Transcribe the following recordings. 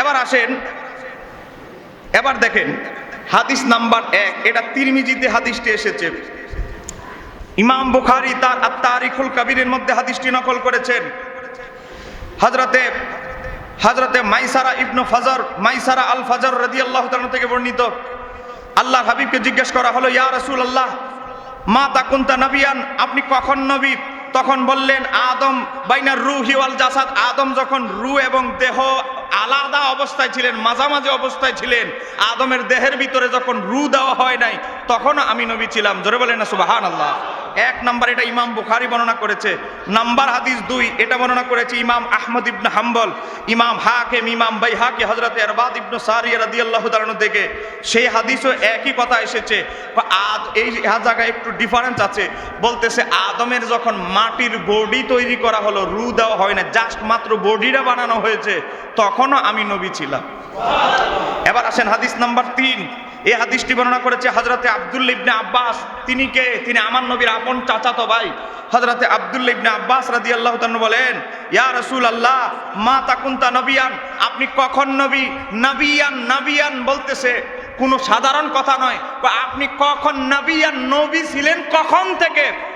এবার আসেন, এবার দেখেন, হাদিস নাম্বার এক, এটা তিরমিজিতে হাদিসটি এসেছে। ইমাম বুখারি তার আত্মারিকুল কাবিরের মধ্যে হাদিসটি নকল করেছেন। হজরতে হজরতে মাইসারা ইবনু ফজর, মাইসারা আল ফজর রদি আল্লাহ থেকে বর্ণিত। আল্লাহর হাবিবকে জিজ্ঞেস করা হলো, ইয়া রসুল আল্লাহ মা তাকুন্তা নবিয়ান? আপনি কখন নবী? তখন বললেন, আদম বাইনার রু হিওয়াল জাসাদ। আদম যখন রু এবং দেহ আলাদা অবস্থায় ছিলেন, মাঝামাঝি অবস্থায় ছিলেন। আদমের দেহের ভিতরে যখন রু দেওয়া হয় নাই তখন আমি নবী ছিলাম। জোরে বলেন না সুবাহান আল্লাহ এক নাম্বার এটা ইমাম বুখারি বর্ণনা করেছে। নাম্বার হাদিস দুই, এটা বর্ণনা করেছে ইমাম আহমদ ইবনে হাম্বল। ইমাম হাকেম, ইমাম বাই হাকে হজরত এরবাদ ইবনু সারিয়া রাদি আল্লাহ তালানো থেকে সেই হাদিসও একই কথা এসেছে। আদ, এই জায়গায় একটু ডিফারেন্স আছে। বলতেছে আদমের যখন মাটির বডি তৈরি করা হলো, রু দেওয়া হয় না জাস্ট মাত্র বডিটা বানানো হয়েছে তখনও আমি নবী ছিলাম। এবার আসেন হাদিস নাম্বার তিন। এই হাদিসটি বর্ণনা করেছে হজরতে আব্দুল ইবনে আব্বাস। তিনি কে? তিনি আমার নবীর আপন চাচাতো ভাই। হজরতে আব্দুল ইবনে আব্বাস রাদি আল্লাহ বলেন, ইয়া রসুল আল্লাহ মা তাকুন্তা নবিয়ান? আপনি কখন নবী? নবিয়ান নবিয়ান, বলতেছে। কোনো সাধারণ কথা নয়। আপনি কখন নবিয়ান, নবী ছিলেন কখন থেকে?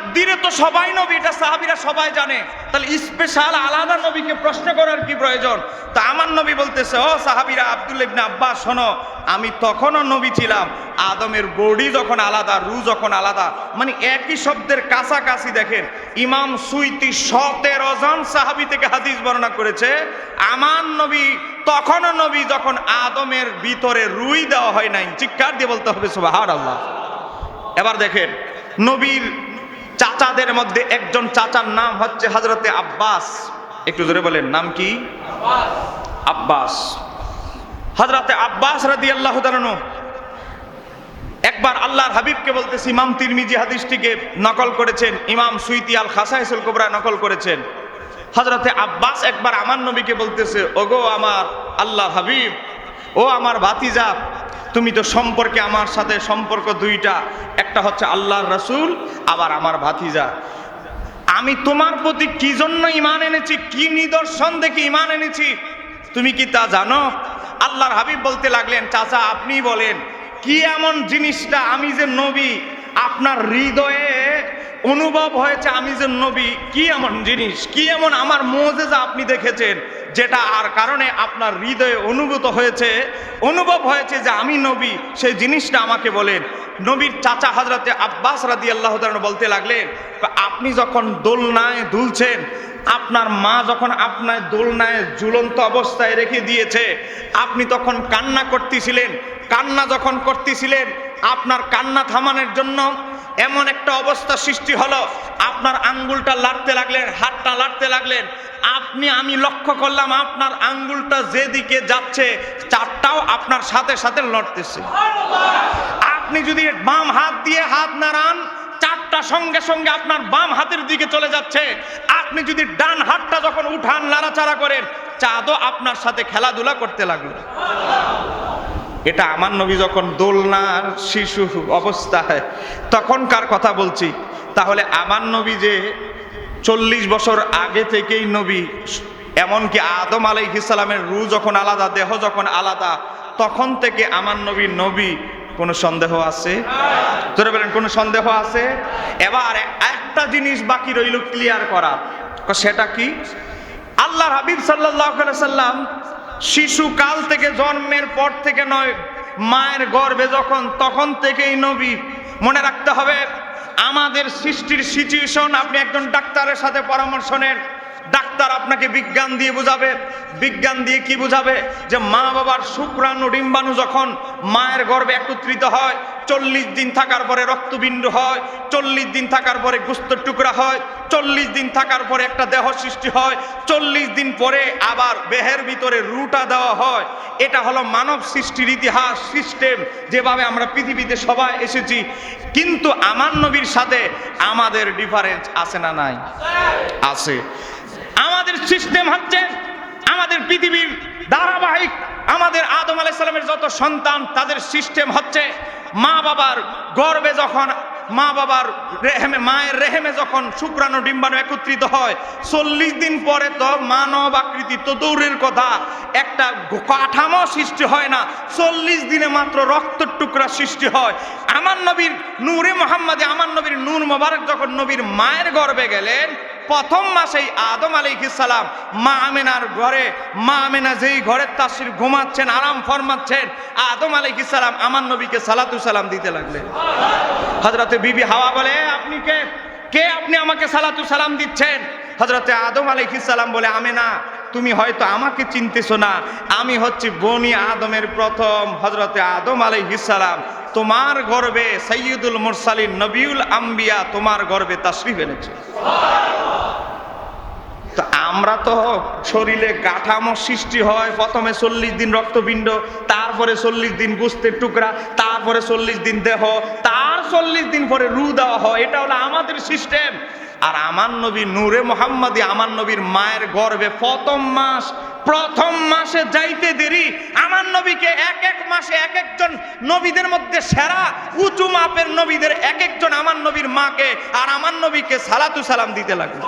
তাকদিরে তো সবাই নবী, এটা সাহাবিরা সবাই জানে। তাহলে স্পেশাল আলাদা নবীকে প্রশ্ন করার কি প্রয়োজন? তা আমার নবী বলতেছে, ও সাহাবিরা, আব্দুল ইবনে আব্বাস, শোনো, আমি তখনও নবী ছিলাম। আদমের বডি যখন আলাদা, রু যখন আলাদা মানে একই শব্দের কাছাকাছি দেখেন, ইমাম সুইতি সতেরো জন সাহাবি থেকে হাদিস বর্ণনা করেছে, আমার নবী, তখনও নবী যখন আদমের ভিতরে রুই দেওয়া হয় নাই। চিৎকার দিয়ে বলতে হবে সুবাহার আল্লাহ এবার দেখেন, নবীর চাচাদের মধ্যে একজন চাচার নাম হচ্ছে হজরতে আব্বাস। একটু জোরে বলেন, নাম কি? আব্বাস। হজরতে আব্বাস রাদি আল্লাহ একবার আল্লাহর হাবিবকে বলতেছি, ইমাম তিরমিজি হাদিসটিকে নকল করেছেন, ইমাম সুইতি আল খাসাইসুল কোবরা নকল করেছেন। হজরতে আব্বাস একবার আমার নবীকে বলতেছে, ওগো আমার আল্লাহ হাবিব, ও আমার ভাতিজা তুমি তো সম্পর্কে আমার সাথে সম্পর্ক দুইটা। একটা হচ্ছে আল্লাহর রসুল, আবার আমার ভাতিজা। আমি তোমার প্রতি কি জন্য ইমান এনেছি, কি নিদর্শন দেখে ইমান এনেছি, তুমি কি তা জানো? আল্লাহর হাবিব বলতে লাগলেন, চাচা, আপনি বলেন, কি এমন জিনিসটা আমি যে নবী, আপনার হৃদয়ে অনুভব হয়েছে আমি যে নবী? কি এমন জিনিস, কি এমন আমার মোজেজা আপনি দেখেছেন? যেটা আর কারণে আপনার হৃদয়ে অনুভূত হয়েছে, অনুভব হয়েছে যে আমি নবী, সেই জিনিসটা আমাকে বলেন। নবীর চাচা হাজরাতে আব্বাস রাদি আল্লাহ বলতে লাগলেন, আপনি যখন দোলনায় দুলছেন, আপনার মা যখন আপনার দোলনায় ঝুলন্ত অবস্থায় রেখে দিয়েছে, আপনি তখন কান্না করতেছিলেন। কান্না যখন করতেছিলেন, আপনার কান্না থামানোর জন্য এমন একটা অবস্থা সৃষ্টি হলো, আপনার আঙ্গুলটা লাড়তে লাগলেন, হাতটা লাড়তে লাগলেন, আপনি আমি লক্ষ্য করলাম আপনার আঙ্গুলটা যেদিকে যাচ্ছে, চারটাও আপনার সাথে সাথে লড়তেছে। আপনি যদি বাম হাত দিয়ে হাত নাড়ান, চারটা সঙ্গে সঙ্গে আপনার বাম হাতের দিকে চলে যাচ্ছে। আপনি যদি ডান হাতটা যখন উঠান, নাড়াচাড়া করেন, চাঁদও আপনার সাথে খেলাধুলা করতে লাগল। এটা আমার নবী যখন দোলনার শিশু অবস্থায়, তখনকার কথা বলছি। তাহলে আমার নবী যে চল্লিশ বছর আগে থেকেই নবী, এমনকি আদম আলাইহিসালামের রু যখন আলাদা, দেহ যখন আলাদা, তখন থেকে আমার নবী নবী, কোনো সন্দেহ আছে? ধরে বলেন, কোনো সন্দেহ আছে? এবার একটা জিনিস বাকি রইল ক্লিয়ার করা। সেটা কি? আল্লাহর হাবিব সাল্লাহ সাল্লাম শিশুকাল থেকে জন্মের পর থেকে নয়, মায়ের গর্ভে যখন, তখন থেকেই নবী মনে রাখতে হবে, আমাদের সৃষ্টির সিচুয়েশন আপনি একজন ডাক্তারের সাথে পরামর্শ নেন, ডাক্তার আপনাকে বিজ্ঞান দিয়ে বুঝাবে। বিজ্ঞান দিয়ে কি বুঝাবে? যে মা বাবার শুক্রাণু ডিম্বাণু যখন মায়ের গর্ভে একত্রিত হয় চল্লিশ দিন থাকার পরে রক্তবিন্দু হয়, চল্লিশ দিন থাকার পরে গুস্ত টুকরা হয়, চল্লিশ দিন থাকার পরে একটা দেহ সৃষ্টি হয়, চল্লিশ দিন পরে আবার দেহের ভিতরে রুটা দেওয়া হয়। এটা হলো মানব সৃষ্টির ইতিহাস, সিস্টেম, যেভাবে আমরা পৃথিবীতে সবাই এসেছি। কিন্তু আমার নবীর সাথে আমাদের ডিফারেন্স আছে না নাই? আছে। আমাদের সিস্টেম হচ্ছে, আমাদের পৃথিবীর ধারাবাহিক, আমাদের আদম আলাইসালামের যত সন্তান, তাদের সিস্টেম হচ্ছে মা বাবার গর্বে যখন, মা বাবার রেহেমে, মায়ের রেহেমে যখন শুক্রাণু ডিম্বাণু একত্রিত হয়, চল্লিশ দিন পরে তো মানব আকৃতি তো দৌড়ের কথা, একটা কাঠামো সৃষ্টি হয় না, চল্লিশ দিনে মাত্র রক্তের টুকরা সৃষ্টি হয়। আমার নবীর নূরে মোহাম্মদে আমার নবীর নূর মোবারক যখন নবীর মায়ের গর্বে গেলেন প্রথম মাসেই আদম সালাম মা আমেনার ঘরে, মা আমেনা যেই ঘরের তাসির ঘুমাচ্ছেন, আরাম ফরমাচ্ছেন, আদম সালাম আমার নবীকে সালাতু সালাম দিতে লাগলেন। হজরতে বিবি হাওয়া বলে, আপনি কে? কে আপনি আমাকে সালাতু সালাম দিচ্ছেন? হজরতে আদম সালাম বলে, আমেনা, তুমি হয়তো আমাকে চিনতেছো না। আমি হচ্ছি বনি আদমের প্রথম হজরতে আদম সালাম। তোমার গর্বে সৈয়দুল মুরসালিন নবিউল আম্বিয়া তোমার গর্বে তাশরিফ এনেছে। তো আমরা তো শরীরে কাঠামো সৃষ্টি হয়, প্রথমে চল্লিশ দিন রক্তপিণ্ড, তারপরে চল্লিশ দিন গুস্তের টুকরা, তারপরে চল্লিশ দিন দেহ, তার চল্লিশ দিন পরে রু দেওয়া হয়। এটা হলো আমাদের সিস্টেম আর আমার নবী নূরে মোহাম্মদী আমার নবীর মায়ের গর্বে প্রথম মাস, প্রথম মাসে যাইতে দেরি। আমার নবীকে এক এক মাসে এক একজন নবীদের মধ্যে সেরা, উঁচু মাপের নবীদের এক একজন আমার নবীর মাকে আর আমার নবীকে সালাতু সালাম দিতে লাগল।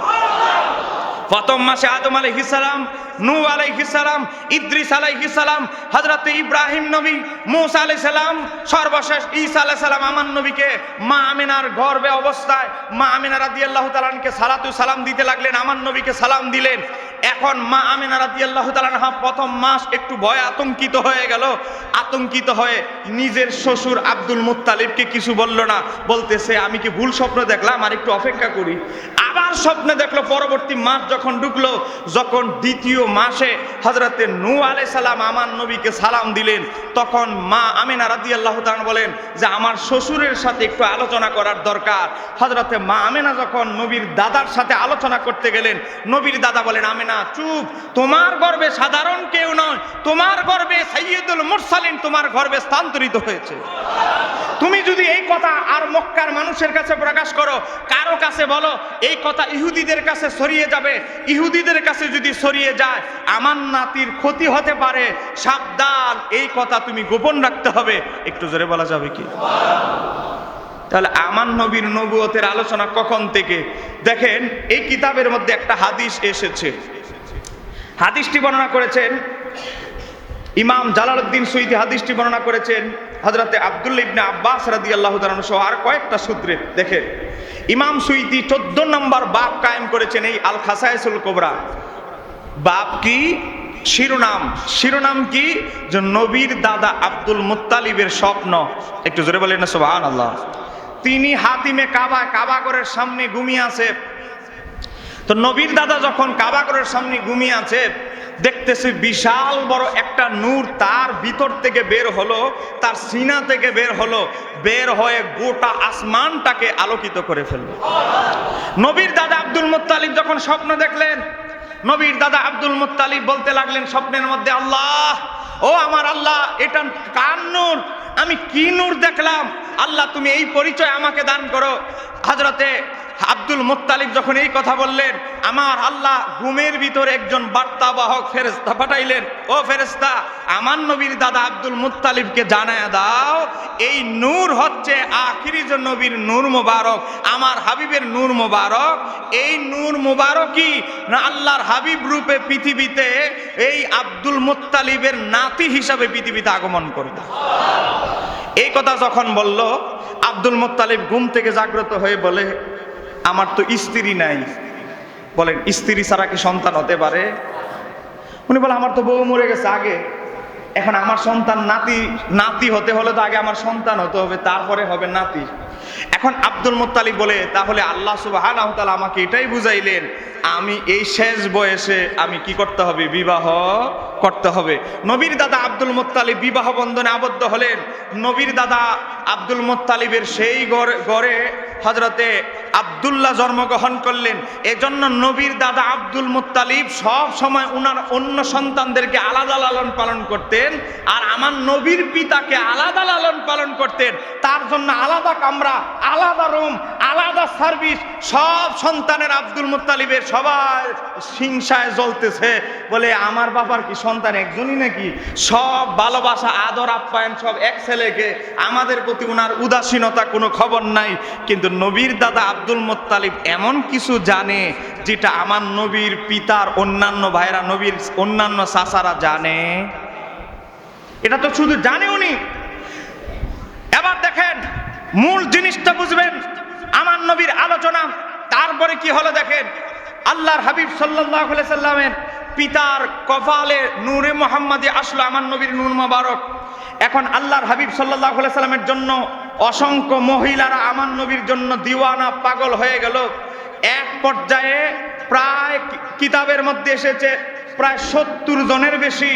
প্রথম মাসে আদম আলাইহিসালাম নু আলাইহিসালাম ইদ্রিস আলাইহিসালাম হজরত ইব্রাহিম নবী মুসা আলাইহিসালাম সর্বশেষ ঈসা আলাইহিসালাম আমার নবীকে মা আমিনার গর্বে অবস্থায়, মা আমিনা রাদিয়াল্লাহু তাআলাকে সালাতু সালাম দিতে লাগলেন, আমার নবীকে সালাম দিলেন। এখন মা আমিনা রাদিয়াল্লাহু তাআলা প্রথম মাস একটু ভয় আতঙ্কিত হয়ে গেল। আতঙ্কিত হয়ে নিজের শ্বশুর আব্দুল মুত্তালিবকে কিছু বলল না। বলতেছে, আমি কি ভুল স্বপ্ন দেখলাম? আর একটু অপেক্ষা করি। আবার স্বপ্নে দেখল, পরবর্তী মাস যখন ঢুকলো, যখন দ্বিতীয় মাসে হজরতে নূ আলাই সালাম আমার নবীকে সালাম দিলেন, তখন মা আমিনা রাদি আল্লাহ বলেন যে, আমার শ্বশুরের সাথে একটু আলোচনা করার দরকার। হজরতে মা আমেনা যখন নবীর দাদার সাথে আলোচনা করতে গেলেন, নবীর দাদা বলেন, আমেনা চুপ। তোমার গর্বে সাধারণ কেউ নয়। তোমার গর্বে সৈয়দুল মুরসালিন তোমার গর্বে স্থানান্তরিত হয়েছে। তুমি যদি এই কথা আর মক্কার মানুষের কাছে প্রকাশ করো, কারও কাছে বলো, এই কথা ইহুদিদের কাছে সরিয়ে যাবে। ইহুদিদের কাছে যদি সরিয়ে যায়, আমার নাতির ক্ষতি হতে পারে। সাবধান, এই কথা তুমি গোপন রাখতে হবে। একটু জোরে বলা যাবে কি? তাহলে আমার নবীর নবুয়তের আলোচনা কখন থেকে? দেখেন, এই কিতাবের মধ্যে একটা হাদিস এসেছে। হাদিসটি বর্ণনা করেছেন ইমাম জালালউদ্দিন সুইদি হাদিসটি বর্ণনা করেছেন হজরতে আব্দুল্লা ইবনে আব্বাস রাদি আল্লাহ সহ আর কয়েকটা সূত্রে। দেখে ইমাম সুইদি চোদ্দ নম্বর বাপ কায়েম করেছেন এই আল খাসাইসুল কোবরা। বাপ কি? শিরোনাম। শিরোনাম কি? যে নবীর দাদা আব্দুল মুত্তালিবের স্বপ্ন। একটু জোরে বলেন না সুবহান আল্লাহ তিনি হাতিমে কাবা কাবাগরের সামনে ঘুমিয়ে আছে। তো নবীর দাদা যখন কাবাগরের সামনে ঘুমিয়ে আছে, দেখতেছে বিশাল বড় একটা নূর তার ভিতর থেকে বের হলো, তার সিনা থেকে বের হলো, বের হয়ে গোটা আসমানটাকে আলোকিত করে ফেলল। নবীর দাদা আব্দুল মুত্তালিব যখন স্বপ্ন দেখলেন, নবীর দাদা আব্দুল মুত্তালিব বলতে লাগলেন স্বপ্নের মধ্যে, আল্লাহ, ও আমার আল্লাহ, এটা কার নূর? আমি কি নূর দেখলাম? আল্লাহ, তুমি এই পরিচয় আমাকে দান করো। হাজরতে আব্দুল মুত্তালিব যখন এই কথা বললেন, আমার আল্লাহ ঘুমের ভিতরে একজন বার্তাবাহক ফেরেস্তা পাঠাইলেন, ও ফেরেস্তা আমার নবীর দাদা আব্দুল মুত্তালিবকে জানায় দাও, এই নূর হচ্ছে আখিরি নবীর নূর মোবারক, আমার হাবিবের নূর মোবারক। এই নূর মোবারকই না, আল্লাহর হাবিব রূপে পৃথিবীতে এই আব্দুল মুত্তালিবের নাতি হিসাবে পৃথিবীতে আগমন করবে। এই কথা যখন বলল, আব্দুল মোত্তালিব ঘুম থেকে জাগ্রত হয়ে বলে, আমার তো স্ত্রী নাই। বলেন, স্ত্রী ছাড়া কি সন্তান হতে পারে? উনি বলে, আমার তো বউ মরে গেছে আগে। এখন আমার সন্তান নাতি নাতি হতে হলে তো আগে আমার সন্তান হতে হবে, তারপরে হবে নাতি। এখন আব্দুল মুত্তালিব বলে, তাহলে আল্লাহ সুবাহ আমাকে এটাই বুঝাইলেন, আমি এই শেষ বয়সে আমি কি করতে হবে? বিবাহ করতে হবে। নবীর দাদা আব্দুল মুত্তালিব বিবাহ বন্ধনে আবদ্ধ হলেন। নবীর দাদা আব্দুল মুত্তালিবের সেই গড়ে হজরতে আবদুল্লাহ জন্মগ্রহণ করলেন। এজন্য নবীর দাদা আব্দুল মুত্তালিব সব সময় উনার অন্য সন্তানদেরকে আলাদা লালন পালন করতেন আর আমার নবীর পিতাকে আলাদা লালন পালন করতেন। তার জন্য আলাদা কামরা আলাদা আলাদা রুম, আলাদা সার্ভিস, সব সন্তানের আব্দুল মুত্তালিবের সবাই হিংসায় জ্বলতেছে। বলে, আমার বাবার কি সন্তান একজনই নাকি? সব ভালোবাসা, আদর, আপ্যায়ন, সব এক ছেলেকে আমাদের প্রতি ওনার উদাসীনতা কোনো খবর নাই। কিন্তু নবীর দাদা আব্দুল মুত্তালিব এমন কিছু জানে, যেটা আমার নবীর পিতার অন্যান্য ভাইরা নবীর অন্যান্য চাচারা জানে। এটা তো শুধু জানে উনি। এবার দেখেন মূল জিনিসটা বুঝবেন, আমার নবীর আলোচনা, তারপরে কি হলো দেখেন, আল্লাহর হাবিব সাল্লামের পিতার কপালে নূরে মোহাম্মদী আসলো আমার নবীর নূর মোবারক। এখন আল্লাহর হাবিব সাল্লাহ সাল্লামের জন্য অসংখ্য মহিলারা আমার নবীর জন্য দিওয়ানা পাগল হয়ে গেল। এক পর্যায়ে প্রায় কিতাবের মধ্যে এসেছে, প্রায় সত্তর জনের বেশি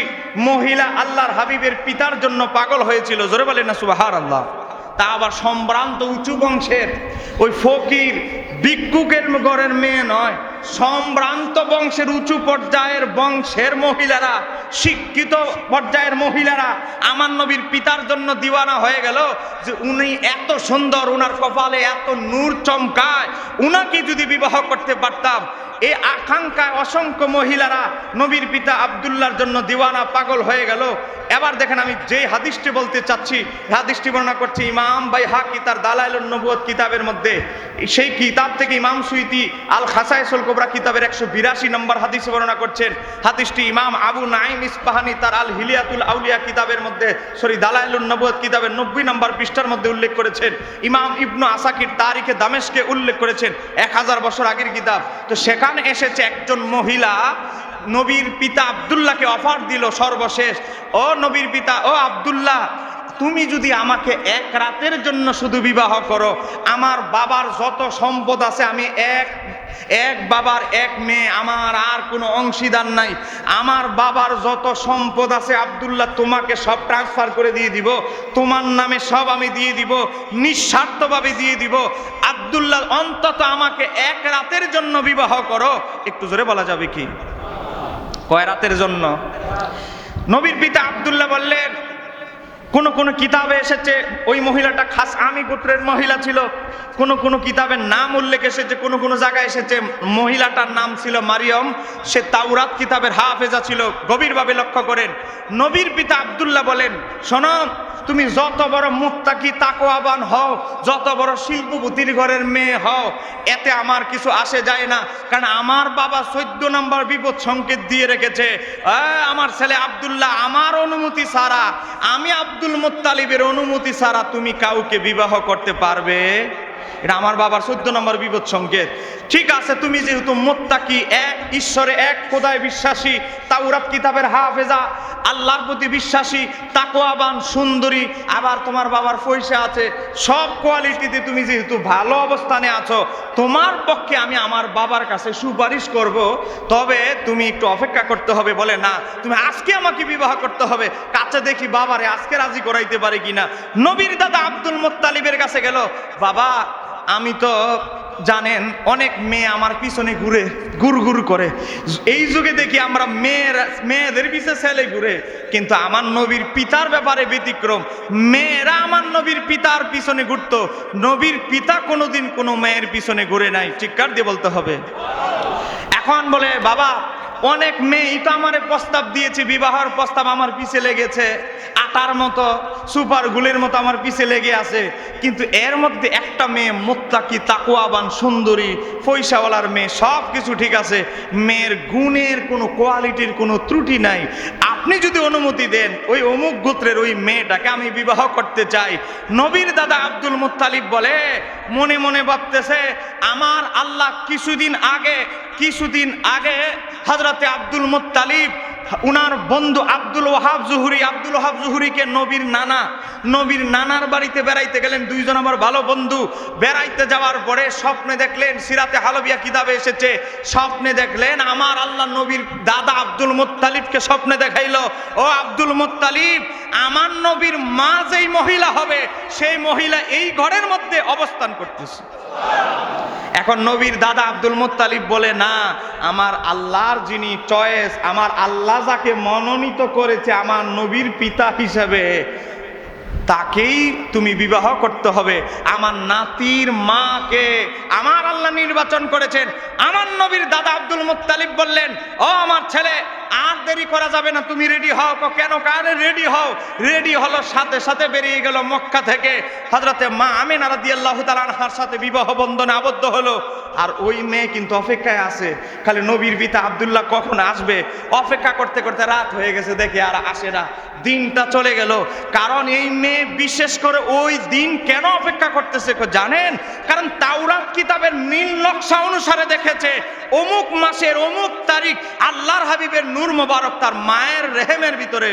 মহিলা আল্লাহর হাবিবের পিতার জন্য পাগল হয়েছিল। জোরে বলেন না সুবাহার আল্লাহ তা আবার সম্ভ্রান্ত উঁচু বংশের। ওই ফকির ভিক্ষুকের ঘরের মেয়ে নয়, সম্ভ্রান্ত বংশের উঁচু পর্যায়ের বংশের মহিলারা, শিক্ষিত পর্যায়ের মহিলারা আমার নবীর পিতার জন্য দিওয়ানা হয়ে গেল যে উনি এত সুন্দর, উনার কপালে এত নূর চমকায়, উনাকে যদি বিবাহ করতে পারতাম এই আকাঙ্ক্ষায় অসংখ্য মহিলারা নবীর পিতা আবদুল্লার জন্য দিওয়ানা পাগল হয়ে গেল। এবার দেখেন আমি যে হাদিসটি বলতে চাচ্ছি হাদিসটি বর্ণনা করছি ইমাম বাই হাকি তার দালাইলুন নবুয়ত কিতাবের মধ্যে। সেই কিতাব থেকে ইমাম সুইতি আল খাসাইসুল কোবরা কিতাবের একশো বিরাশি নম্বর হাদিস বর্ণনা করছেন। হাদিসটি ইমাম আবু নাইম ইস্পাহানি তার আল হিলিয়াতুল আউলিয়া কিতাবের মধ্যে, সরি, দালাইলুন নবুয়ত কিতাবের নব্বই নম্বর পৃষ্ঠার মধ্যে উল্লেখ করেছেন। ইমাম ইবনু আসাকির তারিখে দামেশকে উল্লেখ করেছেন, এক হাজার বছর আগের কিতাব। তো সেখানে এসেছে একজন মহিলা। নবীর পিতা আবদুল্লাহকে অফার দিল সর্বশেষ। ও নবীর পিতা ও আবদুল্লাহ তুমি যদি আমাকে এক রাতের জন্য শুধু বিবাহ করো, আমার বাবার যত সম্পদ আছে, আমি এক এক বাবার এক মেয়ে, আমার আর কোনো অংশীদার নাই। আমার বাবার যত সম্পদ আছে, আবদুল্লাহ, তোমাকে সব ট্রান্সফার করে দিয়ে দিব। তোমার নামে সব আমি দিয়ে দিব, নিঃস্বার্থভাবে দিয়ে দিব। আবদুল্লাহ, অন্তত আমাকে এক রাতের জন্য বিবাহ করো। একটু জোরে বলা যাবে কি? কয় রাতের জন্য? নবীর পিতা আবদুল্লাহ বললেন কোন কোন কিতাবে এসেছে, ওই মহিলাটা খাস আমি গোত্রের মহিলা ছিল। কোন কোন কিতাবের নাম উল্লেখ এসেছে, কোন কোন জায়গায় এসেছে, মহিলাটার নাম ছিল মারিয়ম। সে তাওরাত কিতাবের হাফেজা ছিল, গভীরভাবে লক্ষ্য করেন। নবীর পিতা আবদুল্লাহ বলেন, শোনো তুমি যত বড় মুক্তাকি তাকোয়াবান হও, যত বড় শিল্পপতির ঘরের মেয়ে হও, এতে আমার কিছু আসে যায় না। কারণ আমার বাবা চোদ্দ নম্বর বিপদ সংকেত দিয়ে রেখেছে। আমার ছেলে আবদুল্লাহ, আমার অনুমতি ছাড়া, আমি আব্দুল মোত্তালিবের অনুমতি ছাড়া তুমি কাউকে বিবাহ করতে পারবে? এটা আমার বাবার চোদ্দ নম্বর বিপদ সংকেত। ঠিক আছে, তুমি যেহেতু মোত্তাকি এক, ঈশ্বরে এক, খোদায় বিশ্বাসী, তাওরাত কিতাবের হাফেজা, আল্লাহর প্রতি বিশ্বাসী তাকোয়াবান সুন্দরী, আবার তোমার বাবার পয়সা আছে, সব কোয়ালিটিতে তুমি যেহেতু ভালো অবস্থানে আছো, তোমার পক্ষে আমি আমার বাবার কাছে সুপারিশ করব, তবে তুমি একটু অপেক্ষা করতে হবে, বলে না, তুমি আজকে আমাকে বিবাহ করতে হবে, কাছে দেখি বাবারে আজকে রাজি করাইতে পারে কিনা। নবীর দাদা আব্দুল মোত্তালিবের কাছে গেল, বাবা আমি তো জানেন, অনেক মেয়ে আমার পিছনে ঘুরে গুর গুর করে। এই যুগে দেখি আমরা মেয়ের, মেয়েদের পিছনে ছেলে ঘুরে। কিন্তু আমার নবীর পিতার ব্যাপারে ব্যতিক্রম। মেয়েরা আমার নবীর পিতার পিছনে ঘুরত। নবীর পিতা কোনোদিন কোনো মেয়ের পিছনে ঘুরে নাই। চিৎকার দিয়ে বলতে হবে। এখন বলে, বাবা অনেক মেয়েই তো আমার প্রস্তাব দিয়েছে, বিবাহর প্রস্তাব আমার পিছে লেগেছে, আটার মতো, সুপার গুলের মতো আমার পিছে লেগে আছে। কিন্তু এর মধ্যে একটা মেয়ে মোত্তাকি তাকুয়াবান সুন্দরী, পয়সাওয়ালার মেয়ে সব কিছু ঠিক আছে, মেয়ের গুণের কোনো কোয়ালিটির কোনো ত্রুটি নাই। আপনি যদি অনুমতি দেন, ওই অমুক গোত্রের ওই মেয়েটাকে আমি বিবাহ করতে চাই। নবীর দাদা আব্দুল মুত্তালিব বলে, মনে মনে ভাবতেছে, আমার আল্লাহ কিছুদিন আগে কিছুদিন আগে হজরতে আব্দুল মুত্তালিব, উনার বন্ধু আব্দুল ওহাব জুহুরি, আব্দুল ওহাব জুহুরিকে নবীর নানা, নবীর নানার বাড়িতে বেড়াইতে গেলেন দুইজন আমার ভালো বন্ধু। বেড়াইতে যাওয়ার পরে স্বপ্নে দেখলেন, সিরাতে হালবিয়া কিতাবে এসেছে, স্বপ্নে দেখলেন আমার আল্লাহ নবীর দাদা আব্দুল মুত্তালিবকে স্বপ্নে দেখাইল। ও আব্দুল মুত্তালিব, আমার নবীর মা যেই মহিলা হবে, সেই মহিলা এই ঘরের মধ্যে অবস্থান করতেছে। এখন নবীর দাদা আব্দুল মুতালিব বলে, না, আমার আল্লাহর যিনি চয়েস আমার আল্লাহ যাকে মনোনীত করেছে, আমার নবীর পিতা হিসেবে তাকেই তুমি বিবাহ করতে হবে। আমার নাতির মাকে আমার আল্লাহ নির্বাচন করেছেন। আমার নবীর দাদা আব্দুল মুতালিব বললেন, ও আমার ছেলে আর দেরি করা যাবে না, তুমি রেডি হও কেন কারে রেডি হও? রেডি হলো সাথে সাথে বেরিয়ে গেল মক্কা থেকে। হজরতে মা আমিনা রাদিয়াল্লাহু তাআলা আনহার সাথে বিবাহ বন্ধনে আবদ্ধ হলো। আর ওই মেয়ে কিন্তু অপেক্ষায় আছে। খালি নবীর পিতা আব্দুল্লাহ কখন আসবে? অপেক্ষা করতে করতে রাত হয়ে গেছে, দেখে আর আসে না। দিনটা চলে গেল। কারণ এই মেয়ে বিশেষ করে ওই দিন কেন অপেক্ষা করতেছে জানেন? কারণ তাওরাত কিতাবের নীল নকশা অনুসারে দেখেছে। অমুক মাসের অমুক তারিখ আল্লাহর হাবিবের নূর মোবারক তার মায়ের রেহেমের ভিতরে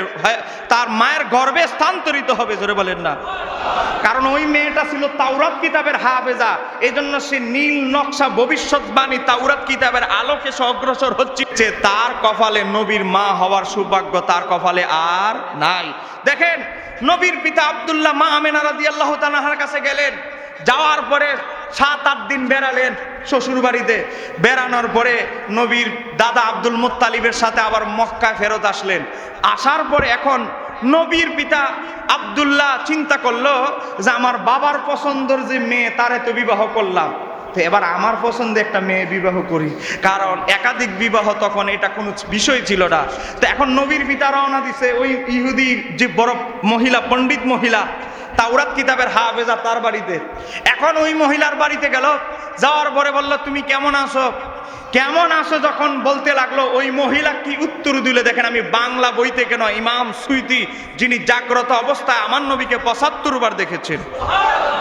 তার মায়ের গর্বে স্থানান্তরিত হবে, জোরে বলেন না। কারণ ওই মেয়েটা ছিল তাওরাত কিতাবের হাফেজা। এই জন্য সে নীল নকশা ভবিষ্যৎবাণী তাওরাত কিতাবের আলোকে সে অগ্রসর হচ্ছে। তার কপালে নবীর মা হওয়ার সৌভাগ্য তার কপালে আর নাই। দেখেন, নবীর পিতা আব্দুল্লাহ মা আমেনা রাদিয়াল্লাহু তাআলার কাছে গেলেন। যাওয়ার পরে সাত আট দিন বেড়ালেন শ্বশুর বাড়িতে বেড়ানোর পরে নবীর দাদা আব্দুল মুত্তালিবের সাথে আবার মক্কায় ফেরত আসলেন। আসার পরে এখন নবীর পিতা আব্দুল্লাহ চিন্তা করল যে, আমার বাবার পছন্দর যে মেয়ে, তারে তো বিবাহ করলাম। তো এবার আমার পছন্দে একটা মেয়ে বিবাহ করি। কারণ একাধিক বিবাহ তখন এটা কোনো বিষয় ছিল না। তো এখন নবীর পিতা রওনা দিছে, ওই ইহুদি যে বড় মহিলা, পণ্ডিত মহিলা তাওরাত কিতাবের হাফেজা তার বাড়িতে। এখন ওই মহিলার বাড়িতে গেল, যাওয়ার পরে বলল, তুমি কেমন আসো কেমন আসো যখন বলতে লাগল, ওই মহিলা কি উত্তর দিলে? দেখেন আমি বাংলা বই থেকে নয়, ইমাম সুইতি, যিনি জাগ্রত অবস্থায় আমার নবীকে পঁচাত্তর বার দেখেছেন।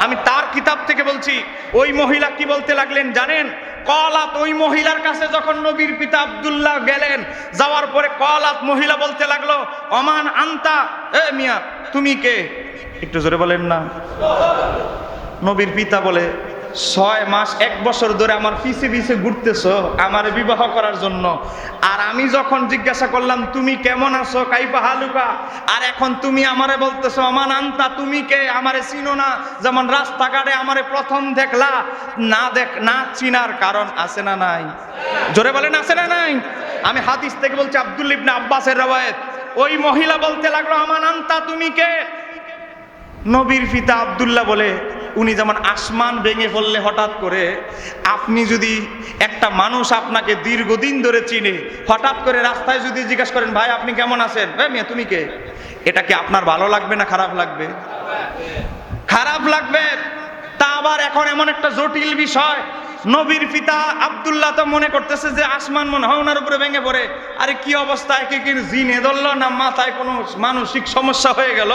আমি তার কিতাব থেকে বলছি, ওই মহিলা কি বলতে লাগলেন জানেন? কলাত ওই মহিলার কাছে যখন নবীর পিতা আব্দুল্লাহ গেলেন, যাওয়ার পরে কলাত মহিলা বলতে লাগল অমান আন্তা? এ মিয়া, তুমি কে? একটু জোরে বলেন না। নবীর পিতা বলে, ছয় মাস, এক বছর ধরে আমার পিছে পিছে ঘুরতেছ আমার বিবাহ করার জন্য। আর আমি যখন জিজ্ঞাসা করলাম, তুমি কেমন আছো? কাইপা হালুকা? আর এখন তুমি আমারে বলতেছো আমার আন্তা, তুমি কে? আমারে চিনো না। যেমন রাস্তাঘাটে আমারে প্রথম দেখলা, না দেখ, না চিনার কারণ আছে না নাই। জোরে বলেন, আছে না নাই? আমি হাদিস থেকে বলছি, আব্দুল ইবনে আব্বাসের রবায়েত ওই মহিলা বলতে লাগল আমার আন্তা, তুমি কে? নবীর পিতা আবদুল্লাহ বলে, উনি যেমন আসমান ভেঙে পড়লে হঠাৎ করে, আপনি যদি একটা মানুষ আপনাকে দীর্ঘদিন ধরে চিনে, হঠাৎ করে রাস্তায় যদি জিজ্ঞেস করেন, ভাই, আপনি কেমন আছেন? ভাই, মিয়া, তুমি কে? এটা কি আপনার ভালো লাগবে না খারাপ লাগবে? খারাপ লাগবে। তা আবার এখন এমন একটা জটিল বিষয় নবীর পিতা আব্দুল্লাহ তো মনে করতেছে যে আসমান মনে হয় ওনার উপরে ভেঙে পড়ে। আরে কি অবস্থায় কি কি জিনে ধরলো না মাথায় কোনো মানসিক সমস্যা হয়ে গেল?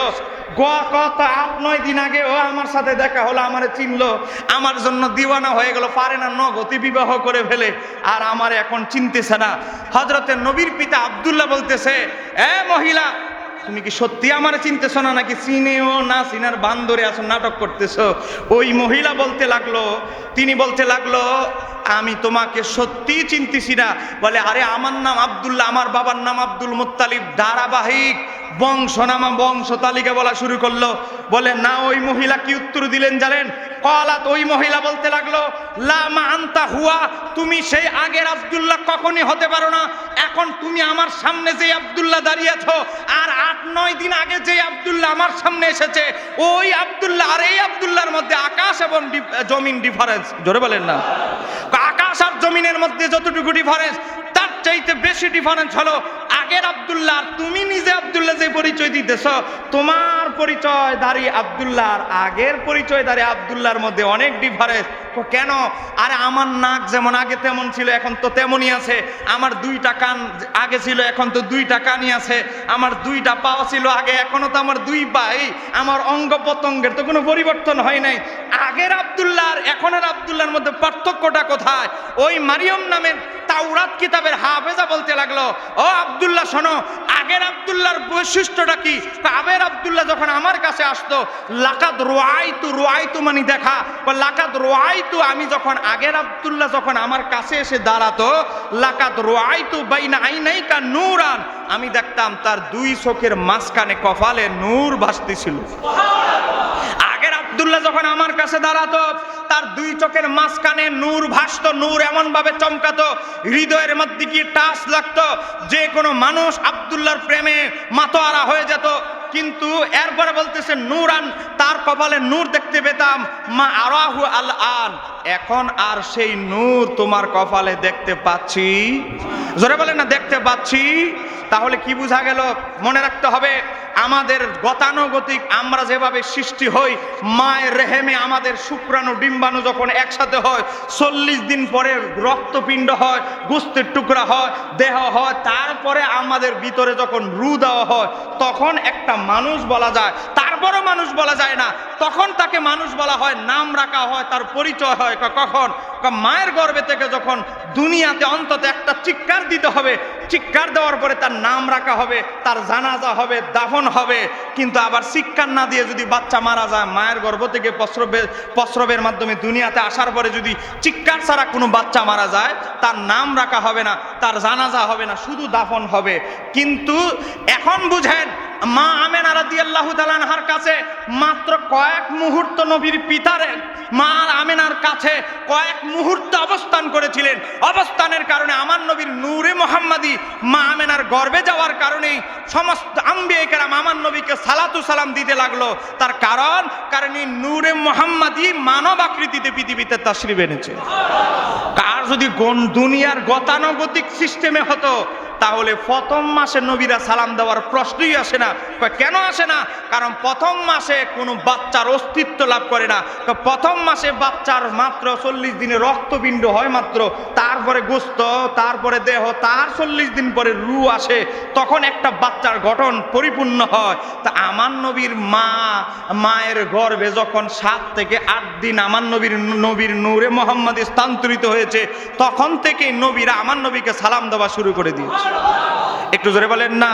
গোয়া কথা আট, নয় দিন আগে ও আমার সাথে দেখা হলো, আমারে চিনলো। আমার জন্য দিওয়ানা হয়ে গেল, পারে না নগতি বিবাহ করে ফেলে। আর আমার এখন চিনতেছে না। হজরতের নবীর পিতা আব্দুল্লাহ বলতেছে, এ মহিলা তুমি কি সত্যি আমার চিনতেছো না নাকি চিনেও না, চিনার বান্দরে আসো নাটক করতেছো? ওই মহিলা বলতে লাগল, তিনি বলতে লাগল, আমি তোমাকে সত্যি চিনতেছি না। বলে, আরে আমার নাম আব্দুল্লাহ, আমার বাবার নাম আব্দুল মুত্তালিব। ধারাবাহিক বংশনামা, বংশ তালিকা বলা শুরু করল। বলে, না, ওই মহিলা কি উত্তর দিলেন জানেন? কলাত ওই মহিলা বলতে লাগল লামা আন্তা হুয়া, তুমি সেই আগের আব্দুল্লাহ কখনই হতে পারো না। এখন তুমি আমার সামনে যে আবদুল্লাহ দাঁড়িয়ে আছো, আর আট, নয় দিন আগে যে আবদুল্লাহ আমার সামনে এসেছে, ওই আবদুল্লাহ, আর এই আবদুল্লাহর মধ্যে আকাশ এবং জমিন ডিফারেন্স জোরে বলেন না। আকাশ আর জমিনের মধ্যে যতটুকু ডিফারেন্স তার চাইতে বেশি ডিফারেন্স হলো আগের আব্দুল্লাহ তুমি নিজে আব্দুল্লাহ যে পরিচয় দিতেছ, তোমার পরিচয় দাঁড়িয়ে আব্দুল্লাহ আর আগের পরিচয় দাঁড়িয়ে আব্দুল্লাহর মধ্যে অনেক ডিফারেন্স কেন? আরে আমার নাক যেমন আগে তেমন ছিল, এখন তো তেমনই আছে। আমার দুইটা কান আগে ছিল, এখন তো দুইটা কানই আছে। আমার দুইটা পাও ছিল আগে, এখনও তো আমার দুই পাই। আমার অঙ্গ প্রত্যঙ্গের তো কোনো পরিবর্তন হয় নাই। আগের আব্দুল্লাহ আর এখনের আব্দুল্লাহর মধ্যে পার্থক্যটা কোথায়? ওই মারিয়ম নামের তাওরাত কিতাবের হাফেজা বলতে লাগল, ও আব্দুল্লাহ, শোনো, আগের আব্দুল্লাহর বৈশিষ্ট্যটা কি? আগের আব্দুল্লাহ যখন আমার কাছে আসতো লাকাত রোয়াইতু রোয়াইতু মানে দেখা। বা লাকাত রোয়াইতু আমি যখন আগের আব্দুল্লাহ যখন আমার কাছে এসে দাঁড়াতো লাকাত রোয়াইতু বাইনা আইনাইকা নূরান। আমি দেখতাম তার দুই চোখের মাঝখানে কপালে নূর ভাসতেছিল। আগের যখন আমার কাছে দাঁড়াতো, তার দুই চোখের মাঝখানে নূর ভাসতো, নূর এমন ভাবে চমকাতো, হৃদয়ের মধ্যে কি টাচ লাগতো, যে কোনো মানুষ আবদুল্লাহর প্রেমে মাতোয়ারা হয়ে যেত। কিন্তু এরপরে বলতেছে, নূরান, তার কপালে নূর দেখতে পেতাম, মা আরাহু আল আন। এখন আর সেই নূর তোমার কপালে দেখতে পাচ্ছি। জোরে বলে না, দেখতে পাচ্ছি। তাহলে কি বোঝা গেল? মনে রাখতে হবে, আমাদের গতানুগতিক আমরা যেভাবে সৃষ্টি হই, মায়ের রেহেমে আমাদের শুক্রাণু, ডিম্বাণু যখন একসাথে হয়, চল্লিশ দিন পরে রক্তপিণ্ড হয়, গুস্তের টুকরা হয়, দেহ হয়, তারপরে আমাদের ভিতরে যখন রু দেওয়া হয়, তখন একটা মানুষ বলা যায়, তারপরও মানুষ বলা যায় না, তখন তাকে মানুষ বলা হয়, নাম রাখা হয়, তার পরিচয় হয় কখন? মায়ের গর্ভে থেকে যখন দুনিয়াতে অন্তত একটা চিৎকার দিতে হবে চিৎকার দেওয়ার পরে তার নাম রাখা হবে, তার জানাজা হবে, দাফন হবে। কিন্তু আবার চিৎকার না দিয়ে যদি বাচ্চা মারা যায়, মায়ের গর্ভ থেকে প্রস্রবের প্রস্রবের মাধ্যমে দুনিয়াতে আসার পরে যদি চিৎকার ছাড়া কোনো বাচ্চা মারা যায়, তার নাম রাখা হবে না, তার জানাজা হবে না, শুধু দাফন হবে। কিন্তু এখন বুঝেন মা আমেনা রাদিয়াল্লাহু তাআলার কাছে মাত্র কয়েক মুহূর্ত নবীর পিতার, মা আমেনার কাছে কয়েক মুহূর্ত অবস্থান করেছিলেন। অবস্থানের কারণে আমার নবীর নূরে মোহাম্মদী মা আমেনার গর্বে যাওয়ার কারণেই সমস্ত আম্বিয়ে কেরাম আমার নবীকে সালাতু সালাম দিতে লাগল। তার কারণ কারণ এই নূরে মোহাম্মদী মানব আকৃতিতে পৃথিবীতে তাশরিফ এনেছে। কার যদি দুনিয়ার গতানুগতিক সিস্টেমে হতো তাহলে প্রথম মাসে নবীরা সালাম দেওয়ার প্রশ্নই আসে না। কেন আসে না? কারণ প্রথম মাসে কোনো বাচ্চার অস্তিত্ব লাভ করে না। প্রথম মাসে বাচ্চার মাত্র চল্লিশ দিনে রক্তপিণ্ড হয় মাত্র। তারপরে গোস্ত, তারপরে দেহ, তার চল্লিশ দিন পরে রু আসে। তখন একটা বাচ্চার গঠন পরিপূর্ণ হয়। তা আমার নবীর মা, মায়ের গর্ভে যখন সাত থেকে আট দিন আমার নবীর নবীর নূরে মোহাম্মদ স্থানান্তরিত হয়েছে, তখন থেকে নবীরা আমার নবীকে সালাম দেওয়া শুরু করে দিয়েছে। একটু জোরে বলেন না।